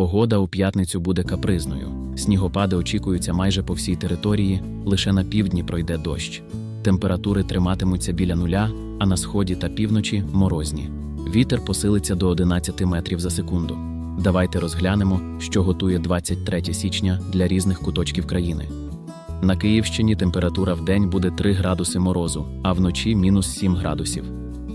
Погода у п'ятницю буде капризною. Снігопади очікуються майже по всій території, лише на півдні пройде дощ. Температури триматимуться біля нуля, а на сході та півночі морозні. Вітер посилиться до 11 метрів за секунду. Давайте розглянемо, що готує 23 січня для різних куточків країни. На Київщині температура в день буде 3 градуси морозу, а вночі мінус 7 градусів.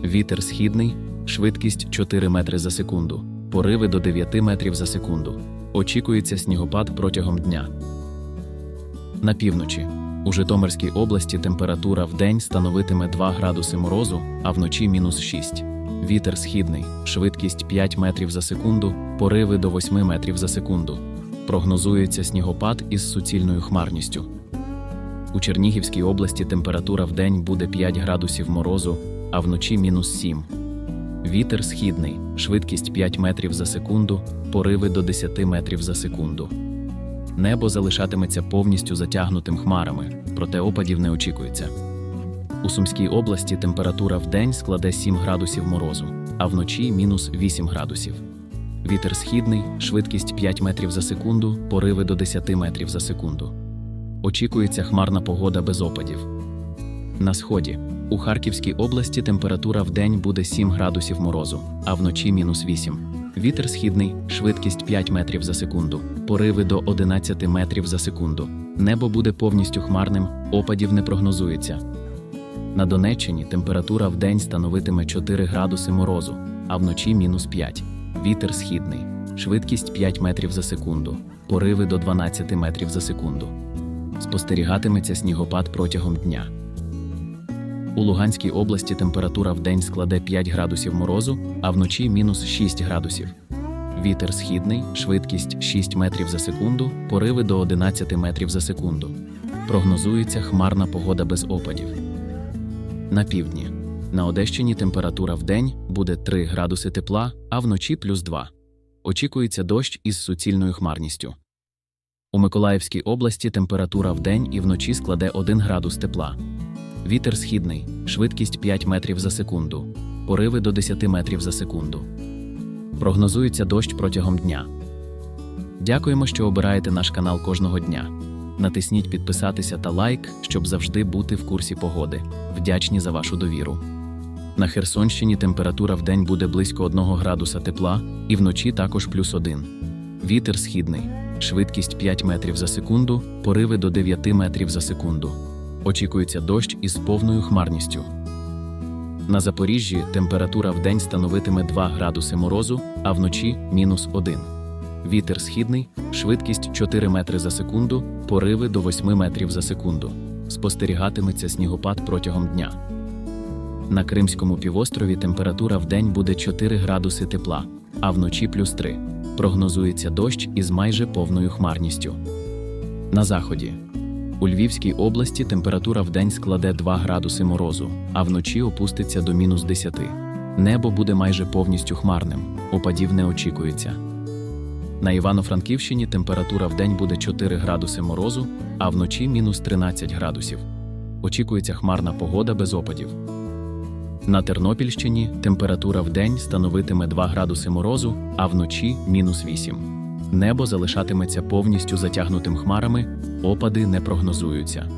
Вітер східний, швидкість 4 метри за секунду, пориви до 9 метрів за секунду. Очікується снігопад протягом дня. На півночі. У Житомирській області температура в день становитиме 2 градуси морозу, а вночі мінус 6. Вітер східний, швидкість 5 метрів за секунду, пориви до 8 метрів за секунду. Прогнозується снігопад із суцільною хмарністю. У Чернігівській області температура в день буде 5 градусів морозу, а вночі мінус 7. Вітер східний, швидкість 5 метрів за секунду, пориви до 10 метрів за секунду. Небо залишатиметься повністю затягнутим хмарами, проте опадів не очікується. У Сумській області температура в день складе 7 градусів морозу, а вночі мінус 8 градусів. Вітер східний, швидкість 5 метрів за секунду, пориви до 10 метрів за секунду. Очікується хмарна погода без опадів. На сході. У Харківській області температура в день буде 7 градусів морозу, а вночі мінус 8. Вітер східний, швидкість 5 метрів за секунду, пориви до 11 метрів за секунду. Небо буде повністю хмарним, опадів не прогнозується. На Донеччині температура в день становитиме 4 градуси морозу, а вночі мінус 5. Вітер східний, швидкість 5 метрів за секунду, пориви до 12 метрів за секунду. Спостерігатиметься снігопад протягом дня. У Луганській області температура в день складе 5 градусів морозу, а вночі мінус 6 градусів. Вітер східний, швидкість 6 метрів за секунду, пориви до 11 метрів за секунду. Прогнозується хмарна погода без опадів. На півдні. На Одещині температура в день буде 3 градуси тепла, а вночі плюс 2. Очікується дощ із суцільною хмарністю. У Миколаївській області температура в день і вночі складе 1 градус тепла. Вітер східний, швидкість 5 метрів за секунду, пориви до 10 метрів за секунду. Прогнозується дощ протягом дня. Дякуємо, що обираєте наш канал кожного дня. Натисніть підписатися та лайк, щоб завжди бути в курсі погоди. Вдячні за вашу довіру. На Херсонщині температура в день буде близько 1 градуса тепла, і вночі також плюс 1. Вітер східний, швидкість 5 метрів за секунду, пориви до 9 метрів за секунду. Очікується дощ із повною хмарністю. На Запоріжжі температура в день становитиме 2 градуси морозу, а вночі мінус 1. Вітер східний, швидкість 4 метри за секунду, пориви до 8 метрів за секунду. Спостерігатиметься снігопад протягом дня. На Кримському півострові температура в день буде 4 градуси тепла, а вночі плюс 3. Прогнозується дощ із майже повною хмарністю. На заході. У Львівській області температура в день складе 2 градуси морозу, а вночі опуститься до мінус 10. Небо буде майже повністю хмарним, опадів не очікується. На Івано-Франківщині температура в день буде 4 градуси морозу, а вночі мінус 13 градусів. Очікується хмарна погода без опадів. На Тернопільщині температура в день становитиме 2 градуси морозу, а вночі мінус 8. Небо залишатиметься повністю затягнутим хмарами, опади не прогнозуються.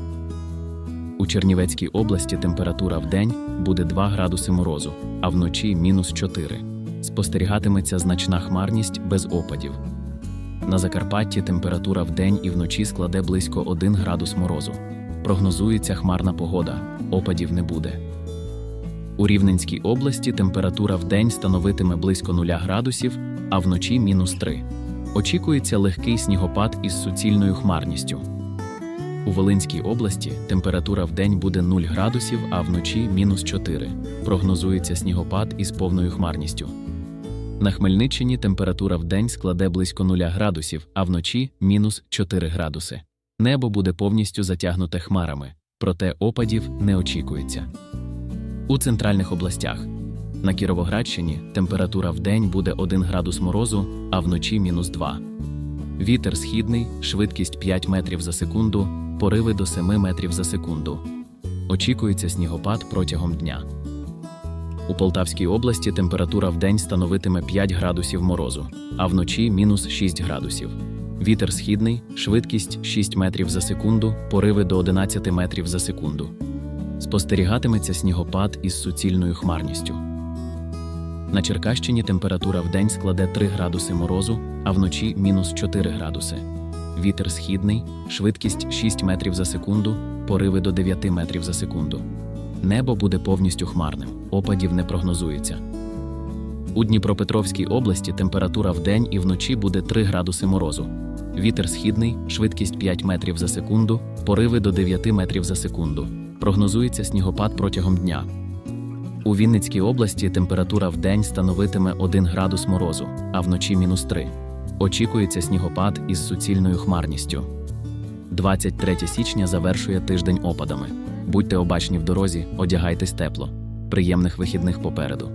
У Чернівецькій області температура в день буде 2 градуси морозу, а вночі мінус 4. Спостерігатиметься значна хмарність без опадів. На Закарпатті температура в день і вночі складе близько 1 градус морозу. Прогнозується хмарна погода, опадів не буде. У Рівненській області температура в день становитиме близько 0 градусів, а вночі мінус 3. Очікується легкий снігопад із суцільною хмарністю. У Волинській області температура в день буде 0 градусів, а вночі мінус 4. Прогнозується снігопад із повною хмарністю. На Хмельниччині температура в день складе близько 0 градусів, а вночі мінус 4 градуси. Небо буде повністю затягнуте хмарами, проте опадів не очікується. У центральних областях на Кіровоградщині температура в день буде 1 градус морозу, а вночі мінус 2. Вітер східний, швидкість 5 метрів за секунду, пориви до 7 метрів за секунду. Очікується снігопад протягом дня. У Полтавській області температура вдень становитиме 5 градусів морозу, а вночі мінус 6 градусів. Вітер східний, швидкість 6 метрів за секунду, пориви до 11 метрів за секунду. Спостерігатиметься снігопад із суцільною хмарністю. На Черкащині температура вдень складе 3 градуси морозу, а вночі мінус 4 градуси. Вітер східний, швидкість 6 метрів за секунду, пориви до 9 метрів за секунду. Небо буде повністю хмарним, опадів не прогнозується. У Дніпропетровській області температура вдень і вночі буде 3 градуси морозу. Вітер східний, швидкість 5 метрів за секунду, пориви до 9 метрів за секунду. Прогнозується снігопад протягом дня. У Вінницькій області температура в день становитиме 1 градус морозу, а вночі мінус 3. Очікується снігопад із суцільною хмарністю. 23 січня завершує тиждень опадами. Будьте обачні в дорозі, одягайтесь тепло. Приємних вихідних попереду.